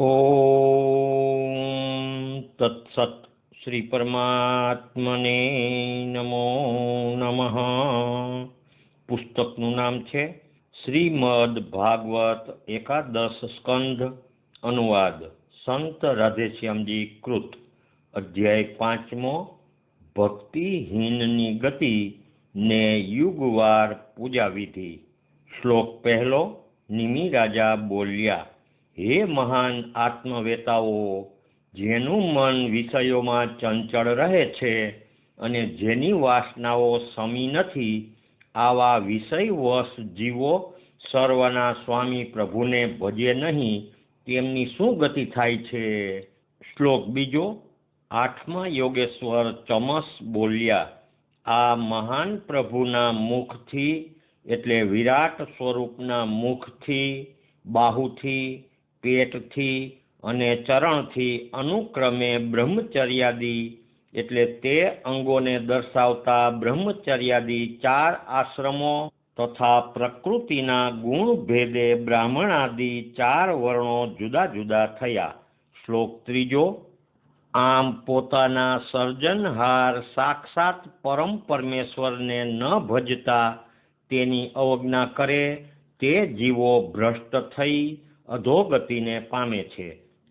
ઓમ તત્સત શ્રી પરમાત્મને નમો નમઃ પુસ્તકનું નામ છે શ્રીમદ ભાગવત એકાદશ સ્કંધ અનુવાદ સંત રાધેશ્યામજી કૃત, અધ્યાય પાંચમો, ભક્તિહીનની ગતિ ને યુગવાર પૂજા વિધિ, શ્લોક પહેલો નિમિ રાજા બોલ્યા હે મહાન આત્મવેતાઓ, જેનું મન વિષયોમાં ચંચળ રહે છે અને જેની વાસનાઓ સમી નથી, આવા વિષયવશ જીવો સર્વના સ્વામી પ્રભુને ભજે નહીં, તેમની શું ગતિ થાય છે? શ્લોક બીજો, આઠમા યોગેશ્વર ચમસ બોલ્યા, આ મહાન પ્રભુના મુખથી, એટલે વિરાટ સ્વરૂપના મુખથી, બાહુથી પેટથી અને ચરણથી અનુક્રમે બ્રહ્મચર્યાદી, એટલે તે અંગોને દર્શાવતા બ્રહ્મચર્યાદી ચાર આશ્રમો તથા પ્રકૃતિના ગુણ ભેદે બ્રાહ્મણાદી ચાર વર્ણો જુદા જુદા થયા. શ્લોક ત્રીજો, આમ પોતાના સર્જનહાર સાક્ષાત પરમ પરમેશ્વરને ન ભજતા, તેની અવજ્ઞા કરે, તે જીવો ભ્રષ્ટ થઈ અધોગતિને પામે છે.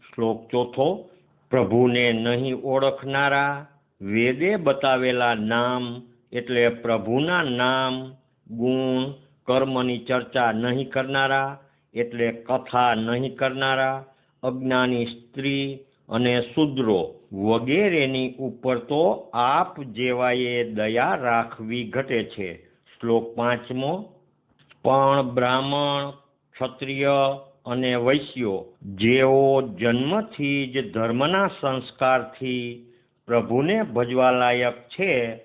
શ્લોક ચોથો, પ્રભુને નહીં ઓળખનારા વેદે બતાવેલા નામ એટલે પ્રભુના નામ, ગુણ, કર્મની ચર્ચા નહીં કરનારા એટલે કથા નહીં કરનારા, અજ્ઞાની સ્ત્રી અને શુદ્રો વગેરેની ઉપર તો આપ જેવાએ દયા રાખવી ઘટે છે. શ્લોક પાંચમો, પણ બ્રાહ્મણ, ક્ષત્રિય અને વૈશ્યો, જેઓ જન્મથી જ ધર્મના સંસ્કારથી પ્રભુને ભજવા લાયક છે,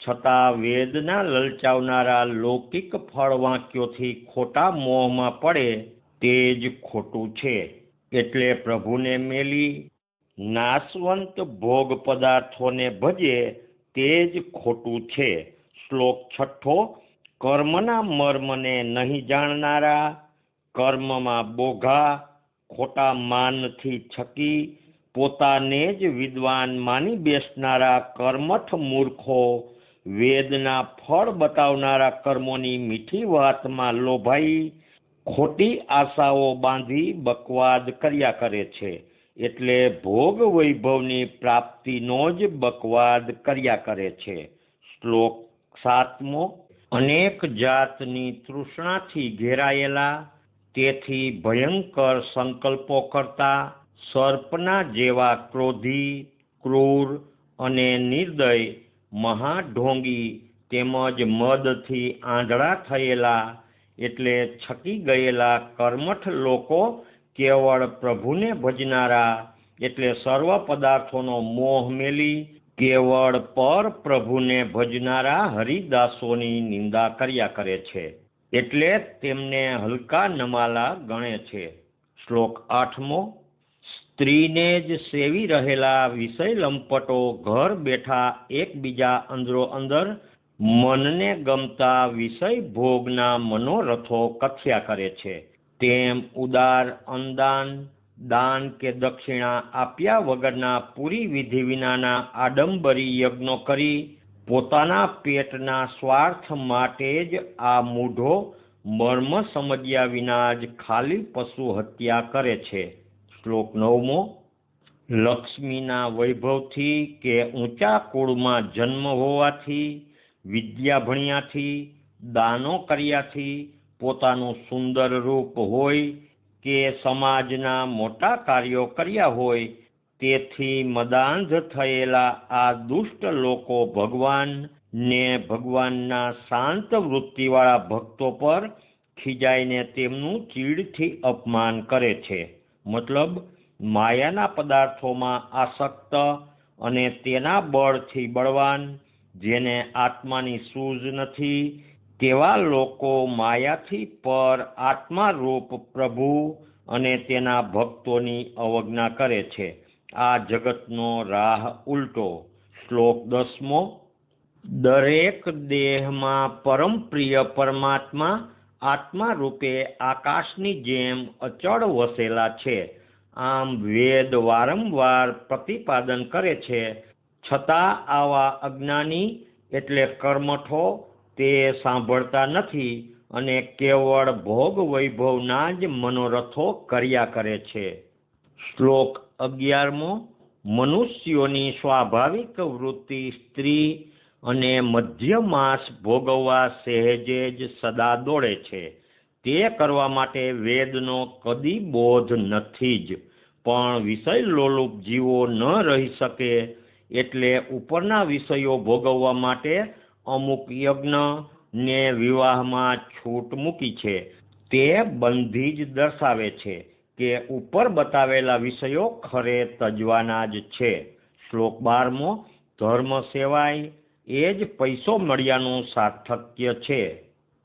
છતાં વેદના લલચાવનારા લૌકિક ફળવાક્યોથી ખોટા મોહમાં પડે તે જ ખોટું છે. એટલે પ્રભુને મેલી નાશવંત ભોગ પદાર્થોને ભજે તે જ ખોટું છે. શ્લોક છઠ્ઠો, કર્મના મર્મને નહીં જાણનારા કર્મમાં બોઘા, ખોટા માનથી છકી, પોતાને જ વિદ્વાન માની બેસનારા કર્મઠ મૂર્ખો, વેદના ફળ બતાવનારા કર્મોની મીઠી વાતમાં લોભાઈ, ખોટી આશાઓ બાંધી બકવાદ કર્યા કરે છે. એટલે ભોગ વૈભવની પ્રાપ્તિનો જ બકવાદ કર્યા કરે છે. શ્લોક સાતમો, અનેક જાતની તૃષ્ણાથી ઘેરાયેલા તેથી ભયંકર સંકલ્પો કરતા સર્પના જેવા ક્રોધી, ક્રૂર અને નિર્દય મહાઢોંગી તેમજ મદથી આંધળા થયેલા એટલે છકી ગયેલા કર્મઠ લોકો કેવળ પ્રભુને ભજનારા એટલે સર્વ પદાર્થોનો મોહ મેલી કેવળ પર પ્રભુને ભજનારા હરિદાસોની નિંદા કર્યા કરે છે. એટલે તેમને હલકા નમાલા ગણે છે. શ્લોક આઠમો, સ્ત્રીને જ સેવી રહેલા વિષય લંપટો ઘર બેઠા એકબીજા અંદરો અંદર, મનને ગમતા વિષય ભોગના મનોરથો કથ્યા કરે છે. તેમ ઉદાર અંદાન, દાન કે દક્ષિણા આપ્યા વગરના પૂરી વિધિ વિનાના આડંબરી યજ્ઞો કરી પોતાના પેટના સ્વાર્થ માટે જ આ મૂઢો મર્મ સમજ્યા વિના જ ખાલી પશુ હત્યા કરે છે. શ્લોક નવમો, લક્ષ્મીના વૈભવથી કે ઊંચા કુળમાં જન્મ હોવાથી, વિદ્યા ભણ્યાથી, દાનો કર્યાથી પોતાનું સુંદર રૂપ હોય કે સમાજના મોટા કાર્યો કર્યા હોય તેથી મદાંધ થયેલા આ દુષ્ટ લોકો ભગવાન ને ભગવાનના શાંત વૃત્તિવાળા ભક્તો પર ખીજાઈને તેમનું ચીડથી અપમાન કરે છે. મતલબ, માયાના પદાર્થોમાં આસક્ત અને તેના બળથી બળવાન, જેને આત્માની સૂઝ નથી, તેવા લોકો માયાથી પર આત્મારૂપ પ્રભુ અને તેના ભક્તોની અવજ્ઞા કરે છે. આ જગતનો રાહ ઉલટો. શ્લોક દસમો, દરેક દેહમાં પરમ પ્રિય પરમાત્મા આત્મા રૂપે આકાશની જેમ અચળ વસેલા છે. આમ વેદ વારંવાર પ્રતિપાદન કરે છે. છતાં આવા અજ્ઞાની એટલે કર્મઠો તે સાંભળતા નથી અને કેવળ ભોગ વૈભવના જ મનોરથો કર્યા કરે છે. શ્લોક અગિયારમો, મનુષ્યોની સ્વાભાવિક વૃત્તિ સ્ત્રી અને મધ્ય માસ ભોગવવા સહેજે જ સદા દોડે છે. તે કરવા માટે વેદનો કદી બોધ નથી જ. પણ વિષય લોલુપ જીવો ન રહી શકે એટલે ઉપરના વિષયો ભોગવવા માટે અમુક યજ્ઞ ને વિવાહમાં છૂટ મૂકી છે. તે બંધી જ દર્શાવે છે. કે ઉપર બતાવેલા વિષયો ખરે તજવાના જ છે. શ્લોક બારમો, ધર્મ સેવાય એ જ પૈસો મળ્યાનું સાર્થક્ય છે.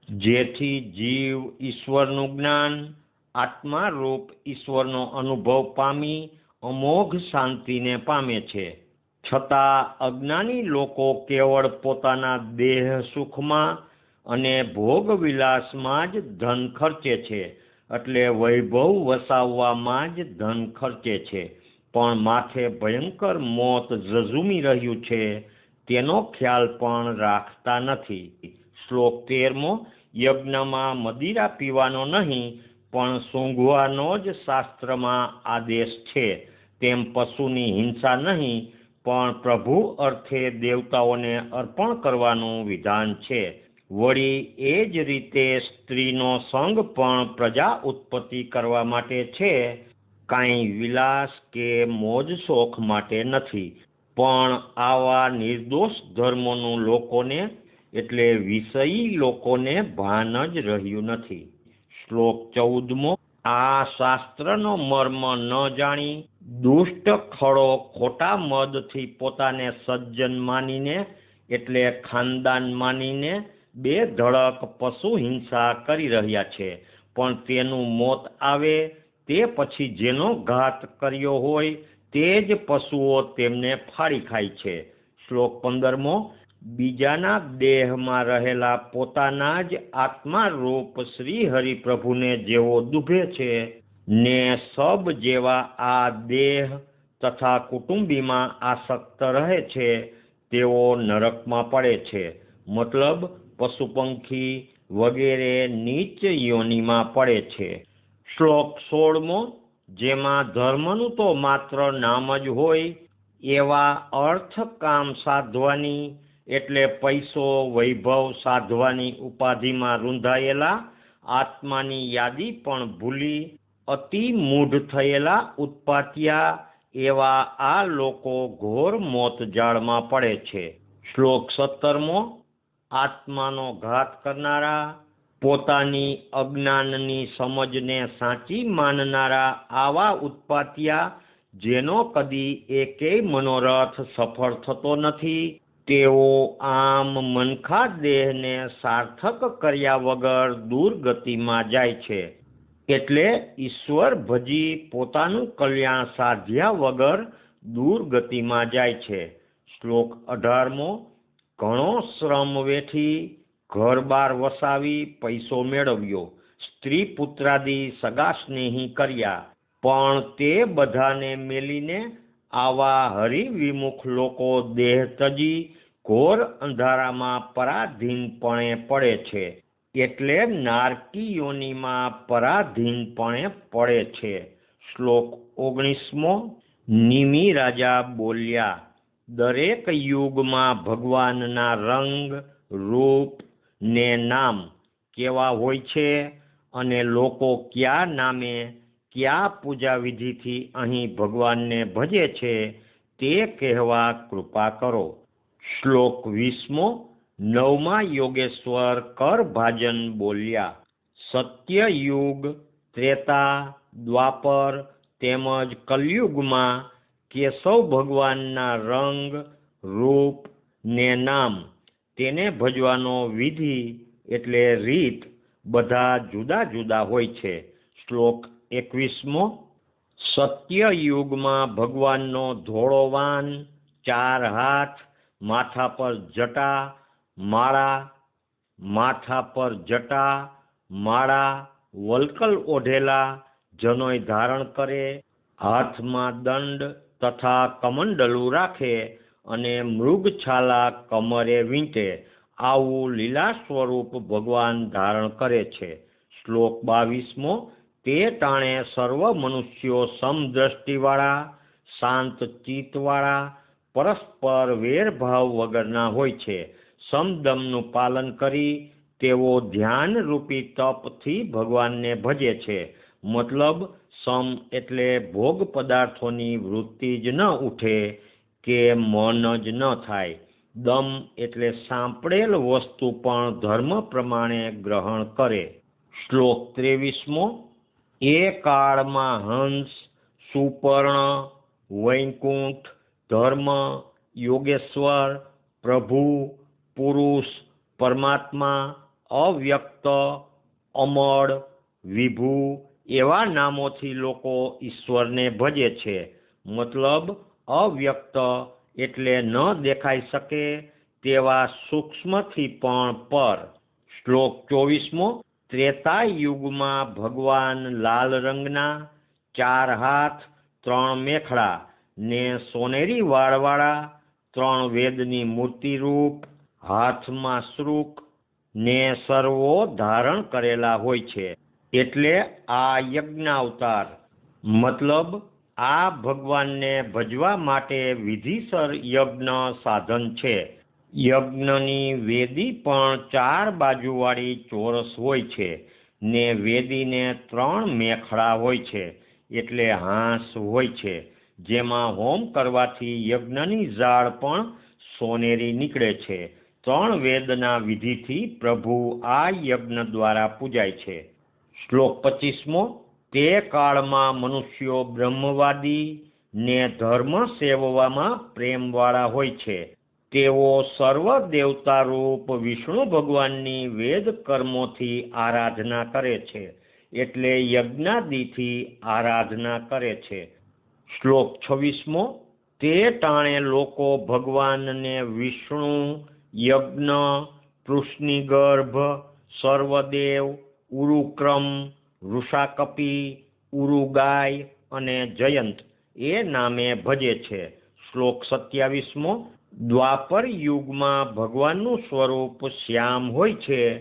જેથી જીવ ઈશ્વરનું જ્ઞાન, આત્મા રૂપ ઈશ્વરનો અનુભવ પામી અમોઘ શાંતિને પામે છે. છતાં અજ્ઞાની લોકો કેવળ પોતાના દેહ સુખમાં અને ભોગ વિલાસમાં જ ધન ખર્ચે છે. એટલે વૈભવ વસાવવામાં જ ધન ખર્ચે છે. પણ માથે ભયંકર મોત ઝઝુમી રહ્યું છે. તેનો ખ્યાલ પણ રાખતા નથી. શ્લોક તેરમો, યજ્ઞમાં મદિરા પીવાનો નહીં, પણ સૂંઘવાનો જ શાસ્ત્રમાં આદેશ છે. તેમ પશુની હિંસા નહીં, પણ પ્રભુ અર્થે દેવતાઓને અર્પણ કરવાનું વિધાન છે. વળી એ જ રીતે સ્ત્રીનો સંગ પણ પ્રજા ઉત્પત્તિ કરવા માટે છે. કાંઈ વિલાસ કે મોજ શોખ માટે નથી. પણ આવા નિર્દોષ ધર્મોનું લોકોને, એટલે વિષયી લોકોને ભાન જ રહ્યું નથી. શ્લોક ચૌદમો, આ શાસ્ત્રનો મર્મ ન જાણી, દુષ્ટ ખડો ખોટા મદથી પોતાને સજ્જન માનીને, એટલે ખાનદાન માનીને બે ધડક પશુ હિંસા કરી રહ્યા છે. પણ તેનું મોત આવે તે પછી જેનો ઘાત કર્યો હોય તે જ પશુઓ તેમને ફાડી ખાય છે. શ્લોક પંદરમો, બીજાના દેહમાં રહેલા પોતાના જ આત્મા રૂપ શ્રી હરિપ્રભુને જેવો દુભે છે ને સબ જેવા આ દેહ તથા કુટુંબીમાં આસક્ત રહે છે, તેઓ નરકમાં પડે છે. મતલબ પશુ પંખી વગેરે નીચ યોનિમાં પડે છે. શ્લોક સોળમો, જેમાં ધર્મનું તો માત્ર નામ જ હોય, એવા અર્થ કામ સાધવાની એટલે પૈસો વૈભવ સાધવાની ઉપાધિમાં રૂંધાયેલા, આત્માની યાદી પણ ભૂલી, અતિ મૂઢ થયેલા ઉત્પાત્યા એવા આ લોકો ઘોર મોતજાળમાં પડે છે. શ્લોક સત્તરમો આત્માનો ઘાત કરનારા, પોતાની અજ્ઞાનની સમજને સાચી માનનારા આવા ઉત્પાત્યા, જેનો કદી એકેય મનોરથ સફળ થતો નથી. તેઓ આમ મનખા દેહને સાર્થક કર્યા વગર દુર્ગતિમાં જાય છે. એટલે ઈશ્વર ભજી પોતાનું કલ્યાણ સાધ્યા વગર દુર્ગતિમાં જાય છે. શ્લોક અઢારમો ઘણો શ્રમ વેઠી ઘર બાર વસાવી પૈસો મેળવ્યો. સ્ત્રી પુત્રાદી સગા સ્નેહી કર્યા. પણ તે બધાને મેલીને આવા હરિવિમુખ લોકો દેહ તજી ઘોર અંધારામાં પરાધીનપણે પડે છે. એટલે નારકી યોનિમાં પરાધીનપણે પડે છે. શ્લોક ઓગણીસમો, નિમિ રાજા બોલ્યા દરેક યુગમાં ભગવાનના રંગ, રૂપ ને નામ કેવા હોય છે અને લોકો કયા નામે કયા પૂજા વિધિથી અહીં ભગવાનને ભજે છે તે કહેવા કૃપા કરો. શ્લોક વીસમો, નવમા યોગેશ્વર કરભાજન બોલ્યા. સત્યયુગ, ત્રેતા, દ્વાપર તેમજ કલયુગમાં કેશવ ભગવાનના રંગ, રૂપ ને નામ. તેને ભજવાનો વિધિ એટલે રીત બધા જુદા જુદા હોય છે. શ્લોક એકવીસમો. સત્યયુગમાં ભગવાનનો ધોળો વાન ચાર હાથ, માથા પર જટા, માળા, માથા પર જટા, માળા વલકલ ઓઢેલા, જનોય ધારણ કરે, હાથમાં દંડ તથા કમંડલું રાખે અને મૃગછાલા કમરે વીંટે. આવું લીલા સ્વરૂપ ભગવાન ધારણ કરે છે. શ્લોક બાવીસમો, તે ટાણે સર્વ મનુષ્યો સમદ્રષ્ટિવાળા, શાંત ચિત્તવાળા, પરસ્પર વેરભાવ વગરના હોય છે. સમદમનું પાલન કરી તેઓ ધ્યાનરૂપી તપથી ભગવાનને ભજે છે. મતલબ સમ એટલે ભોગ પદાર્થોની વૃત્તિ જ ન ઉઠે કે મન જ ન થાય. દમ એટલે સાંપડેલ વસ્તુ પણ ધર્મ પ્રમાણે ગ્રહણ કરે. શ્લોક ત્રેવીસમો, એ કાળમાં હંસ, સુપર્ણ, વૈકુંઠ, ધર્મ, યોગેશ્વર, પ્રભુ, પુરુષ, પરમાત્મા, અવ્યક્ત, અમળ, વિભુ એવા નામોથી લોકો ઈશ્વરને ભજે છે. મતલબ અવ્યક્ત એટલે ન દેખાઈ શકે તેવા સૂક્ષ્મથી પણ પર. શ્લોક ચોવીસમો ત્રેતા યુગમાં ભગવાન લાલ રંગના, ચાર હાથ, ત્રણ મેખડા, ને સોનેરી વાળવાળા, ત્રણ વેદની મૂર્તિ રૂપ હાથમાં શ્રુક, ને સર્વો ધારણ કરેલા હોય છે. એટલે આ યજ્ઞાવતાર, મતલબ આ ભગવાનને ભજવા માટે વિધિસર યજ્ઞ સાધન છે. યજ્ઞની વેદી પણ ચાર બાજુવાળી ચોરસ હોય છે ને વેદીને ત્રણ મેખડા હોય છે એટલે હાંસ હોય છે. જેમાં હોમ કરવાથી યજ્ઞની ઝાડ પણ સોનેરી નીકળે છે. ત્રણ વેદના વિધિથી પ્રભુ આ યજ્ઞ દ્વારા પૂજાય છે. શ્લોક પચીસમો, તે કાળમાં મનુષ્યો બ્રહ્મવાદી ને ધર્મ સેવવામાં પ્રેમવાળા હોય છે. તેઓ સર્વ દેવતારૂપ વિષ્ણુ ભગવાનની વેદ કર્મોથી આરાધના કરે છે, એટલે યજ્ઞાદિથી આરાધના કરે છે. શ્લોક છવ્વીસમો, તે ટાણે લોકો ભગવાનને વિષ્ણુ, યજ્ઞ, પૃષ્ણિગર્ભ, સર્વદેવ ઉરુક્રમ, વૃષાકપી, ઉરુગાય અને જયંત એ નામે ભજે છે. શ્લોક સત્યાવીસમો, દ્વાપર યુગમાં ભગવાનનું સ્વરૂપ શ્યામ હોય છે.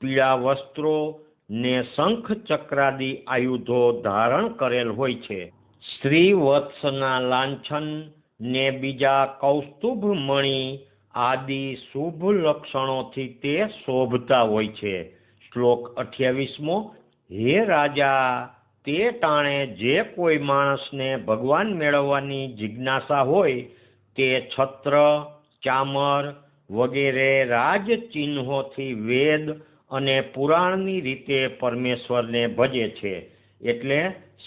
પીળા વસ્ત્રો ને શંખ ચક્રાદિ આયુધો ધારણ કરેલ હોય છે. શ્રી વત્સના લાંછન ને બીજા કૌસ્તુભ મણિ આદિ શુભ લક્ષણોથી તે શોભતા હોય છે. શ્લોક અઠ્યાવીસમો, હે રાજા, તે ટાણે જે કોઈ માણસને ભગવાન મેળવવાની જિજ્ઞાસા હોય, તે છત્ર, ચામર વગેરે રાજચિહ્નોથી વેદ અને પુરાણની રીતે પરમેશ્વરને ભજે છે, એટલે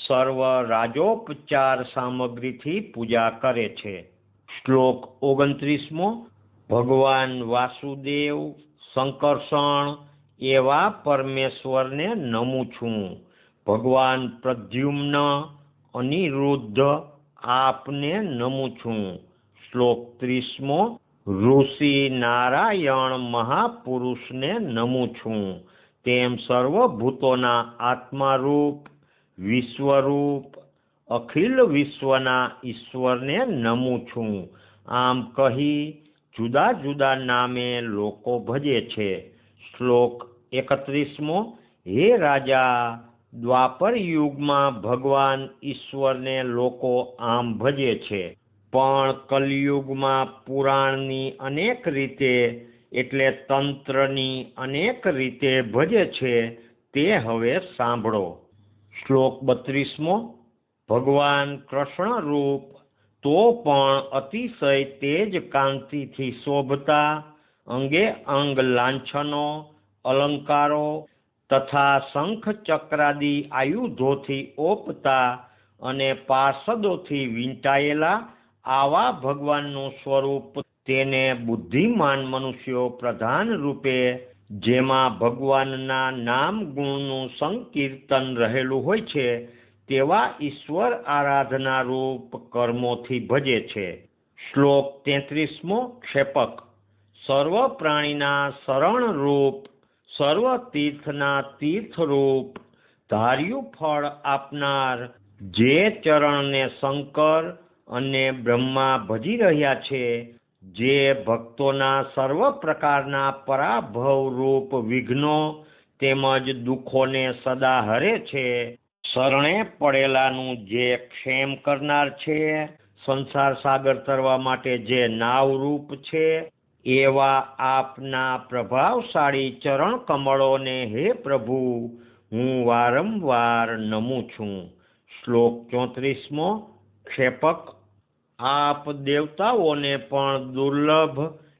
સર્વ રાજોપચાર સામગ્રીથી પૂજા કરે છે. શ્લોક ઓગણત્રીસમો, ભગવાન વાસુદેવ શંકર્ષણ એવા પરમેશ્વરને નમું છું. ભગવાન પ્રદ્યુમ્ન અનિરુદ્ધ આપને નમું છું. શ્લોક ત્રીસમો, ઋષિ નારાયણ મહાપુરુષને નમું છું. તેમ સર્વભૂતોના આત્મારૂપ, વિશ્વરૂપ, અખિલ વિશ્વના ઈશ્વરને નમું છું. આમ કહી જુદા જુદા નામે લોકો ભજે છે. શ્લોક એકત્રીસમો, હે રાજા, દ્વાપર યુગમાં ભગવાન ઈશ્વરને લોકો આમ ભજે છે. પણ કલયુગમાં પુરાણની અનેક રીતે, એટલે તંત્રની અનેક રીતે ભજે છે, તે હવે સાંભળો. શ્લોક બત્રીસમો, ભગવાન કૃષ્ણ રૂપ તો પણ અતિશય તેજ કાંતિથી શોભતા, અંગે અંગ લાંછનો અલંકારો તથા શંખ ચક્રાદી આયુધોથી ઓપતા અને પાર્ષદોથી વીંટાયેલા આવા ભગવાનનું સ્વરૂપ તેને બુદ્ધિમાન મનુષ્યો પ્રધાન રૂપે, જેમાં ભગવાનના નામ ગુણનું સંકીર્તન રહેલું હોય છે, તેવા ઈશ્વર આરાધના રૂપ કર્મોથી ભજે છે. શ્લોક તેત્રીસમો ક્ષેપક. સર્વ પ્રાણીના શરણ રૂપ સર્વ તીર્થના તીર્થરૂપ ધાર્યું ફળ આપનાર જે ચરણને શંકર અને બ્રહ્મા ભજી રહ્યા છે, જે ભક્તોના સર્વ પ્રકારના પરાભવ રૂપ વિઘ્નો તેમજ દુઃખોને સદા હરે છે, શરણે પડેલાનું જે ક્ષેમ કરનાર છે, સંસાર સાગર તરવા માટે જે નાવરૂપ છે એવા આપના પ્રભાવશાળી ચરણ કમળોને હે પ્રભુ, હું વારંવાર નમું છું. શ્લોક ચોત્રીસમો, ક્ષેપક આપ દેવતાઓને પણ દુર્લભ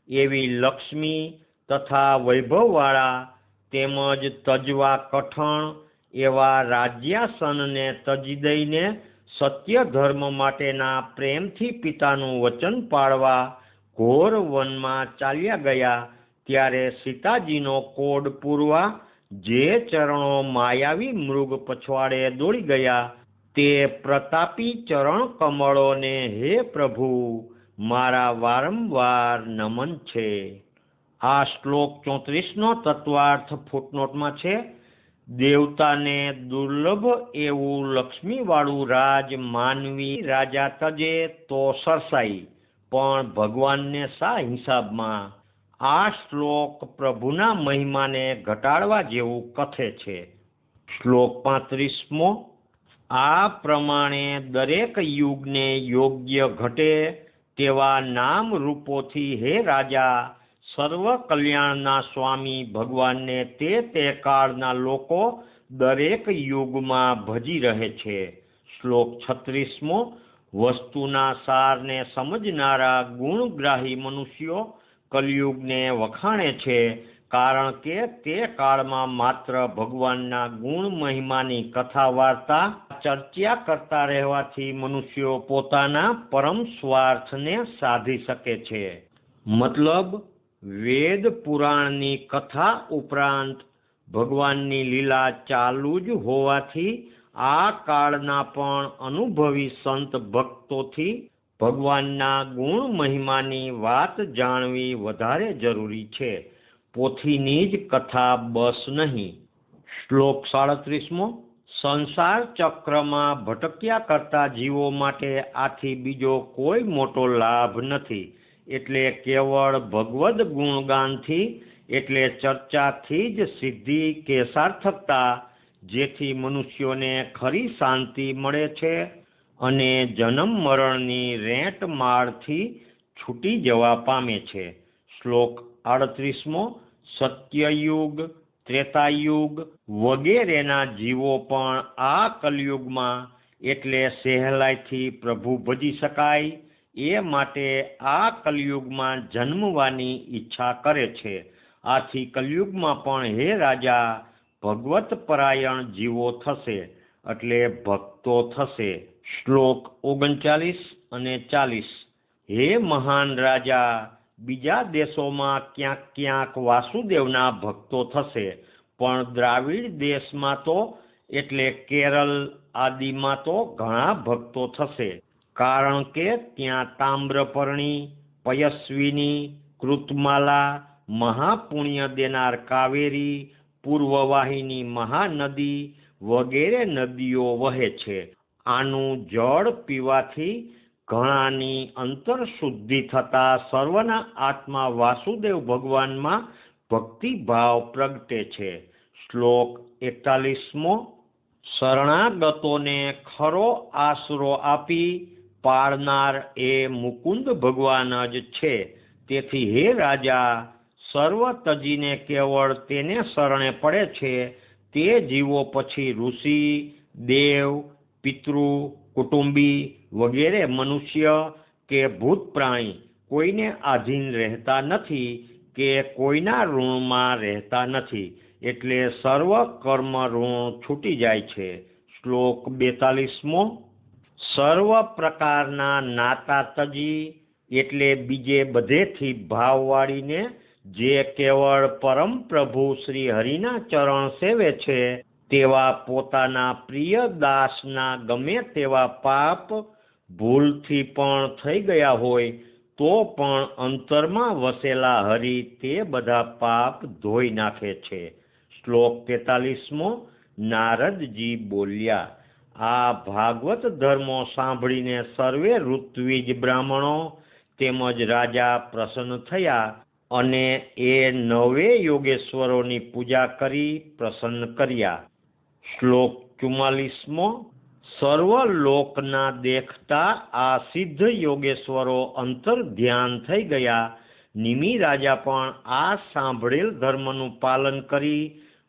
એવી લક્ષ્મી તથા વૈભવવાળા તેમજ તજવા કઠણ એવા રાજ્યાસનને તજી દઈને સત્ય ધર્મ માટેના પ્રેમથી પિતાનું વચન પાળવા ઘોર વનમાં ચાલ્યા ગયા ત્યારે સીતાજીનો કોડ પૂરવા જે ચરણો માયાવી મૃગ પછવાડે દોડી ગયા તે પ્રતાપી ચરણ કમળોને, હે પ્રભુ, મારા વારંવાર નમન છે. આ શ્લોક ચોત્રીસનો તત્વાર્થ ફૂટનોટમાં છે, દેવતાને દુર્લભ એવું લક્ષ્મીવાળું રાજ માનવી રાજા તજે તો સરસાઈ. પણ ભગવાનને શા હિસાબમાં? આ શ્લોક પ્રભુના મહિમાને ઘટાડવા જેવું કથે છે. શ્લોક પાંત્રીસમો, આ પ્રમાણે દરેક યુગને યોગ્ય ઘટે તેવા નામ રૂપોથી હે રાજા, સર્વ કલ્યાણના સ્વામી ભગવાનને તે તે કાળના લોકો દરેક યુગમાં ભજી રહે છે. શ્લોક છત્રીસમો વસ્તુના સારને સમજનારા ગુણગ્રાહી મનુષ્યો કલયુગને વખાણે છે કારણ કે તે કાળમાં માત્ર ભગવાનના ગુણ મહિમાની કથા વાર્તા, ચર્ચા કરતા રહેવાથી મનુષ્યો પોતાના પરમ સ્વાર્થને સાધી શકે છે. મતલબ, વેદ પુરાણની કથા ઉપરાંત ભગવાનની લીલા ચાલુ જ હોવાથી આ કાળના પણ અનુભવી સંત ભક્તોથી ભગવાનના ગુણ મહિમાની વાત જાણવી વધારે જરૂરી છે. પોથીની જ કથા બસ નહીં. શ્લોક સાડત્રીસમો, સંસાર ચક્રમાં ભટક્યા કરતા જીવો માટે આથી બીજો કોઈ મોટો લાભ નથી. એટલે કેવળ ભગવદ ગુણગાનથી, એટલે ચર્ચાથી જ સિદ્ધિ કે સાર્થકતા જેથી મનુષ્યોને ખરી શાંતિ મળે છે અને જન્મ મરણની રેંટ મારથી છૂટી જવા પામે છે. શ્લોક આડત્રીસમો, સત્યયુગ, ત્રેતાયુગ વગેરેના જીવો પણ આ કલયુગમાં એટલે સહેલાઈથી પ્રભુ ભજી શકાય. એ માટે આ કલયુગમાં જન્મવાની ઈચ્છા કરે છે. આથી કલયુગમાં પણ હે રાજા ભગવત પરાયણ જીવો થશે એટલે ભક્તો થશે. શ્લોક ઓગણચાલીસ અને ચાલીસ. હે મહાન રાજા, બીજા દેશોમાં ક્યાંક ક્યાંક વાસુદેવના ભક્તો થશે, પણ દ્રાવિડ દેશમાં તો, એટલે કેરળ આદિમાં તો ઘણા ભક્તો થશે. કારણ કે ત્યાં તામ્રપર્ણી, પયસ્વિની, કૃતમાલા, મહાપુણ્ય દેનાર કાવેરી પૂર્વવાહિની મહાનદી વગેરે નદીઓ વહે છે. આનું જળ પીવાથી ઘણાની અંતરશુદ્ધિ થતા સર્વના આત્મા વાસુદેવ ભગવાનમાં ભક્તિભાવ પ્રગટે છે. શ્લોક એકતાલીસમો, શરણાગતોને ખરો આશરો આપી પાળનાર એ મુકુંદ ભગવાન જ છે. તેથી હે રાજા સર્વ તજીને કેવળ તેને શરણે પડે છે, તે જીવો પછી ઋષિ, દેવ, પિતૃ, કુટુંબી વગેરે મનુષ્ય કે ભૂત પ્રાણી કોઈને આધીન રહેતા નથી કે કોઈના ઋણમાં રહેતા નથી. એટલે સર્વ કર્મ ઋણ છૂટી જાય છે. શ્લોક બેતાલીસમો. સર્વ પ્રકારના નાતા તજી એટલે બીજે બધેથી ભાવ વાળીને જે કેવળ પરમ પ્રભુ શ્રી હરિના ચરણ સેવે છે, તેવા પોતાના પ્રિય દાસના ગમે તેવા પાપ ભૂલથી પણ થઈ ગયા હોય, તો પણ અંતરમાં વસેલા હરિ તે બધા પાપ ધોઈ નાખે છે. શ્લોક તેતાલીસમો, નારદજી બોલ્યા, આ ભાગવત ધર્મો સાંભળીને સર્વે ઋત્વિજ બ્રાહ્મણો તેમજ રાજા પ્રસન્ન થયા અને એ નવે યોગેશ્વરોની પૂજા કરી પ્રસન્ન કર્યા. શ્લોક ચુમ્માલીસમો સર્વ લોકના દેખતા આ સિદ્ધ યોગેશ્વરો અંતર ધ્યાન થઈ ગયા. નિમી રાજા પણ આ સાંભળેલ ધર્મનું પાલન કરી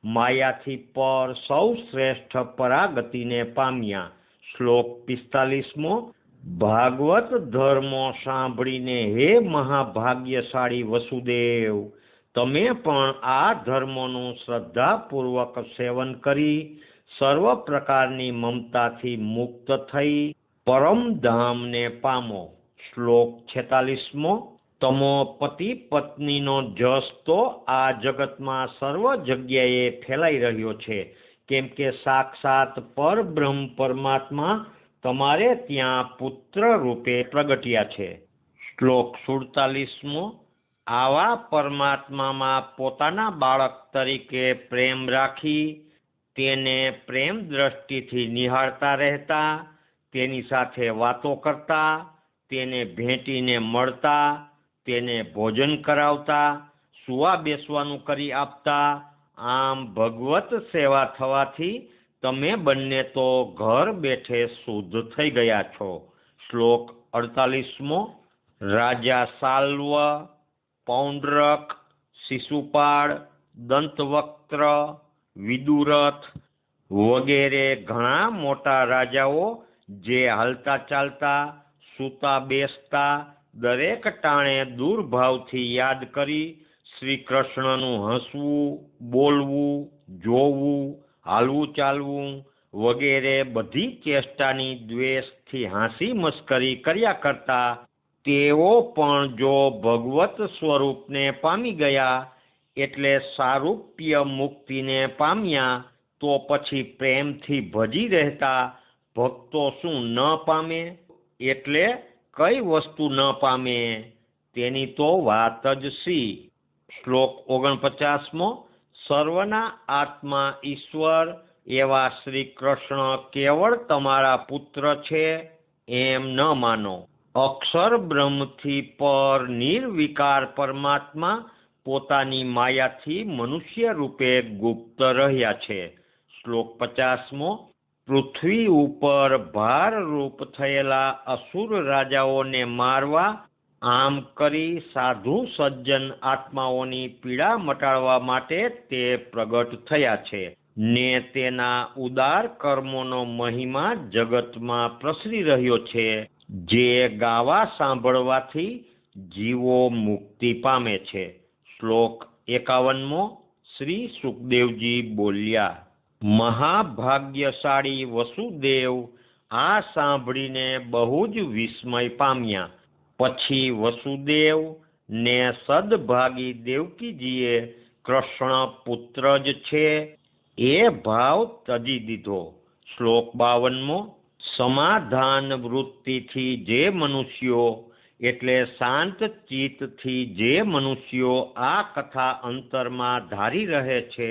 માયાથી પર સૌ શ્રેષ્ઠ પરાગતિને પામ્યા. શ્લોક પિસ્તાલીસમો ભાગવત ધર્મો સાંભળીને હે મહાભાગ્યશાળી વસુદેવ, તમે પણ આ ધર્મોનું શ્રદ્ધાપૂર્વક સેવન કરી સર્વ પ્રકારની મમતાથી મુક્ત થઈ પરમધામને પામો. શ્લોક છેતાલીસમો, તમો પતિ પત્નીનો જસ તો આ જગતમાં સર્વ જગ્યાએ ફેલાઈ રહ્યો છે. કેમ કે સાક્ષાત પરબ્રહ્મ પરમાત્મા તમારે ત્યાં પુત્ર રૂપે પ્રગટ્યા છે. શ્લોક સુડતાલીસમો, આવા પરમાત્મામાં પોતાના બાળક તરીકે પ્રેમ રાખી, તેને પ્રેમ દ્રષ્ટિથી નિહાળતા રહેતા, તેની સાથે વાતો કરતા, તેને ભેટીને મળતા, તેને ભોજન કરાવતા, સુવા બેસવાનું કરી આપતા, આમ ભગવત સેવા થવાથી તમે બંને તો ઘર બેઠે શુદ્ધ થઈ ગયા છો. શ્લોક અડતાલીસમો, રાજા સાલ્વ, પૌંડરક, શિશુપાળ, દંતવક્ત્ર, વિદુરથ વગેરે ઘણા મોટા રાજાઓ જે હાલતા ચાલતા, સૂતા બેસતા, દરેક ટાણે દુર્ભાવથી યાદ કરી શ્રી કૃષ્ણનું હસવું, બોલવું, જોવું હાલવું ચાલવું વગેરે બધી ચેષ્ટાની દ્વેષથી હાંસી મસ્કરી કર્યા કરતા તેઓ પણ જો ભગવત સ્વરૂપને પામી ગયા એટલે સારૂપ્ય મુક્તિને પામ્યા તો પછી પ્રેમથી ભજી રહેતા ભક્તો શું ન પામે? એટલે કઈ વસ્તુ ન પામે? તેની તો વાત જ સી શ્લોક ઓગણપચાસમો સર્વના આત્મા ઈશ્વર એવા શ્રી કૃષ્ણ કેવળ તમારા પુત્ર છે એમ ન માનો. અક્ષર બ્રહ્મથી પર નિર્વિકાર પરમાત્મા પોતાની માયાથી મનુષ્ય રૂપે ગુપ્ત રહ્યા છે. શ્લોક પચાસમો, પૃથ્વી ઉપર ભાર રૂપ થયેલા અસુર રાજાઓને મારવા આમ કરી સાધુ સજ્જન આત્માઓની પીડા મટાડવા માટે તે પ્રગટ થયા છે. ને તેના ઉદાર કર્મોનો મહિમા જગતમાં પ્રસરી રહ્યો છે. જે ગાવા સાંભળવાથી જીવો મુક્તિ પામે છે. શ્લોક એકાવનમો, શ્રી સુખદેવજી બોલ્યા, મહાભાગ્યશાળી વસુદેવ, આ સાંભળીને બહુ જ વિસ્મય પામ્યા. પછી વસુદેવ ને સદભાગી દેવકીજીએ કૃષ્ણ પુત્ર જ છે. એ ભાવ તજી દીધો. શ્લોક બાવનમો, સમાધાન વૃત્તિથી જે મનુષ્યો, એટલે શાંત ચિત્તથી જે મનુષ્યો આ કથા અંતરમાં ધારી રહે છે,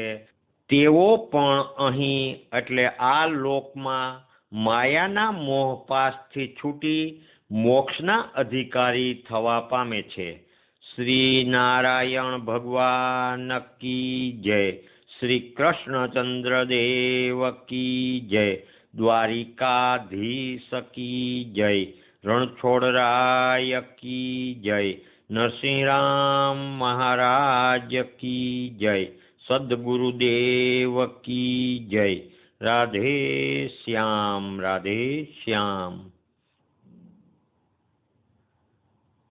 તેઓ પણ અહીં, એટલે આ લોકમાં માયાના મોહપાસથી છૂટી મોક્ષના અધિકારી થવા પામે છે. શ્રી નારાયણ ભગવાન કી જય. શ્રી કૃષ્ણચંદ્ર દેવ કી જય. દ્વારિકાધીશ કી જય. રણછોડરાય કી જય. નરસિંહરામ મહારાજ કી જય. સદગુરુદેવ કી જય. રાધે શ્યામ રાધે શ્યામ.